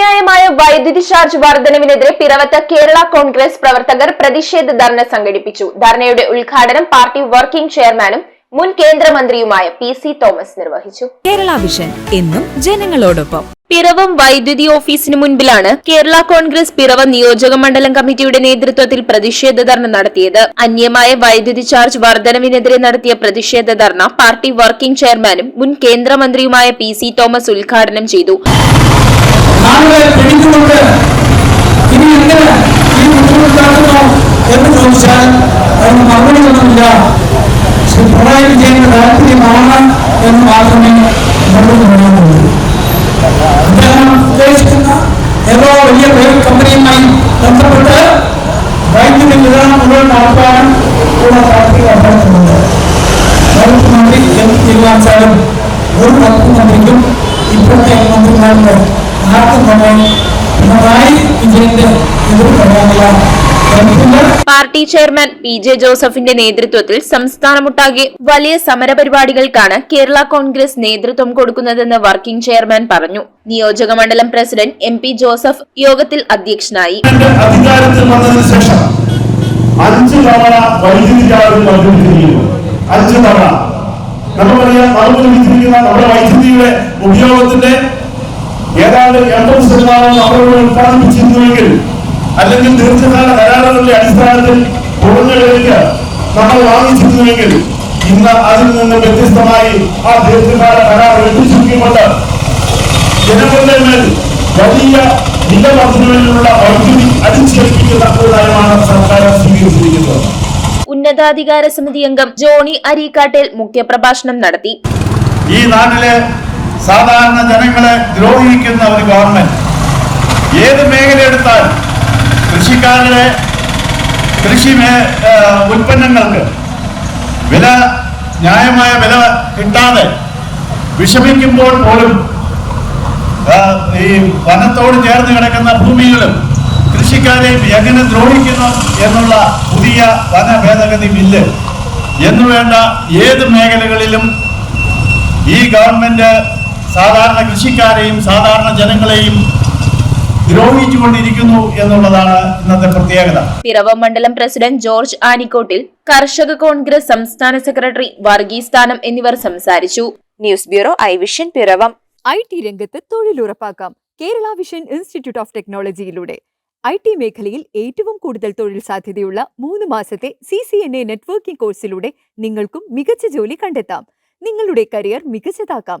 വൈദ്യുതി ചാർജ് വർധനവിനെതിരെ പിറവത്ത് കേരള കോൺഗ്രസ് പ്രവർത്തകർ പ്രതിഷേധ ധർണ സംഘടിപ്പിച്ചു. ധർണയുടെ ഉദ്ഘാടനം പാർട്ടി വർക്കിംഗ് ചെയർമാനും മുൻ കേന്ദ്രമന്ത്രിയുമായ പി സി തോമസ് നിർവഹിച്ചു. കേരള വിഷൻ എന്നും ജനങ്ങളോടൊപ്പം. പിറവം വൈദ്യുതി ഓഫീസിന് മുൻപിലാണ് കേരള കോൺഗ്രസ് പിറവ നിയോജക മണ്ഡലം കമ്മിറ്റിയുടെ നേതൃത്വത്തിൽ പ്രതിഷേധ ധർണ നടത്തിയത്. അന്യമായ വൈദ്യുതി ചാർജ് വർധനവിനെതിരെ നടത്തിയ പ്രതിഷേധ ധർണ പാർട്ടി വർക്കിംഗ് ചെയർമാനും മുൻ കേന്ദ്രമന്ത്രിയുമായ പി സി തോമസ് ഉദ്ഘാടനം ചെയ്തു. ആളുകളെ പിടിച്ചുകൊണ്ട് ഇനി എങ്ങനെ ഈ ബുദ്ധിമുട്ടാക്കുന്നു എന്ന് ചോദിച്ചാൽ അതിന് മറുപടി ഒന്നുമില്ല ശ്രീ പിണറായി വിജയന്റെ താല്പര്യമാണ് എന്ന് മാത്രമേ മറുപടി പറയാനുള്ളൂ അദ്ദേഹം ഉദ്ദേശിക്കുന്ന ഏതോ വലിയ പ്രൈവറ്റ് കമ്പനിയുമായി ബന്ധപ്പെട്ട് വൈദ്യുതി വിതരണം മുഴുവൻ നടത്താനും കൂടെ താല്പര്യം അഭ്യർത്ഥിക്കുന്നുണ്ട് വകുപ്പ് മന്ത്രി എന്ത് തീരുമാനിച്ചാലും ഒരു വകുപ്പ് മന്ത്രിക്കും ഇപ്പോഴത്തെ മന്ത്രിമാരുടെ പാർട്ടി ചെയർമാൻ പി ജെ ജോസഫിന്റെ നേതൃത്വത്തിൽ സംസ്ഥാനമൊട്ടാകെ വലിയ സമരപരിപാടികൾക്കാണ് കേരള കോൺഗ്രസ് നേതൃത്വം കൊടുക്കുന്നതെന്ന് വർക്കിംഗ് ചെയർമാൻ പറഞ്ഞു. നിയോജക മണ്ഡലം പ്രസിഡന്റ് എം പി ജോസഫ് യോഗത്തിൽ അധ്യക്ഷനായി. അധികാരത്തിൽ വന്നതിന് ശേഷം അഞ്ച് തവണ വൈദ്യുതി ചാർജ് അഞ്ച് തവണ. നമ്മുടെ വൈദ്യുതിയുടെ ഉപയോഗത്തിന്റെ ഏതാണ്ട് എൺപത് ശതമാനം അവരോട് ഉത്പാദിപ്പിച്ചിരുന്നുവെങ്കിൽ അല്ലെങ്കിൽ ദീർഘകാല കരാറുകളുടെ അടിസ്ഥാനത്തിൽ കുറഞ്ഞ വിലയ്ക്ക് നമ്മൾ വാങ്ങിച്ചിരുന്നുവെങ്കിൽ ഇന്ന് അതിൽ നിന്ന് വ്യത്യസ്തമായി ആ ദീർഘകാല കരാർ വെട്ടിച്ചുരുക്കിക്കൊണ്ട് ജനങ്ങളുടെ മേൽ വലിയ വില വർധനവിലുള്ള വൈദ്യുതി അടിച്ചേൽപ്പിക്കുന്ന ഒരു നയമാണ് സർക്കാർ സ്വീകരിച്ചിരിക്കുന്നത്. ഉന്നതാധികാര സമിതി അംഗം ജോണി അരീക്കാട്ടേൽ മുഖ്യപ്രഭാഷണം നടത്തി. ഈ നാട്ടിലെ സാധാരണ ജനങ്ങളെ ദ്രോഹിക്കുന്ന ഒരു ഗവൺമെന്റ് ഏത് മേഖല എടുത്താൽ കൃഷിക്കാരുടെ കൃഷി ഉൽപ്പന്നങ്ങൾക്ക് വില ന്യായമായ വില കിട്ടാതെ വിഷമിക്കുമ്പോൾ പോലും ഈ വനത്തോട് ചേർന്ന് കിടക്കുന്ന ഭൂമികളും കൃഷിക്കാരെയും എങ്ങനെ ദ്രോഹിക്കുന്നു എന്നുള്ള പുതിയ വന ഭേദഗതി ബില്ല് എന്നുവേണ്ട ഏത് മേഖലകളിലും ഈ ഗവൺമെന്റ് സാധാരണ കൃഷിക്കാരെയും സാധാരണ ജനങ്ങളെയും ദ്രോഹിച്ചുകൊണ്ടിരിക്കുന്നു എന്നുള്ളതാണ് ഇന്നത്തെ പ്രത്യേകത. പിറവം മണ്ഡലം പ്രസിഡന്റ് ജോർജ് ആനിക്കോട്ടിൽ കർഷക കോൺഗ്രസ് സംസ്ഥാന സെക്രട്ടറി വർഗീസ് സ്ഥാനം എന്നിവർ സംസാരിച്ചു. News bureau I Vision Piravom. I T രംഗത്ത് തൊഴിലുറപ്പാക്കാം. കേരള വിഷൻ ഇൻസ്റ്റിറ്റ്യൂട്ട് ഓഫ് ടെക്നോളജിയിലൂടെ. ഐ ടി മേഖലയിൽ ഏറ്റവും കൂടുതൽ തൊഴിൽ സാധ്യതയുള്ള മൂന്ന് മാസത്തെ C C N A networking കോഴ്സിലൂടെ നിങ്ങൾക്കും മികച്ച ജോലി കണ്ടെത്താം. നിങ്ങളുടെ കരിയർ മികച്ചതാക്കാം.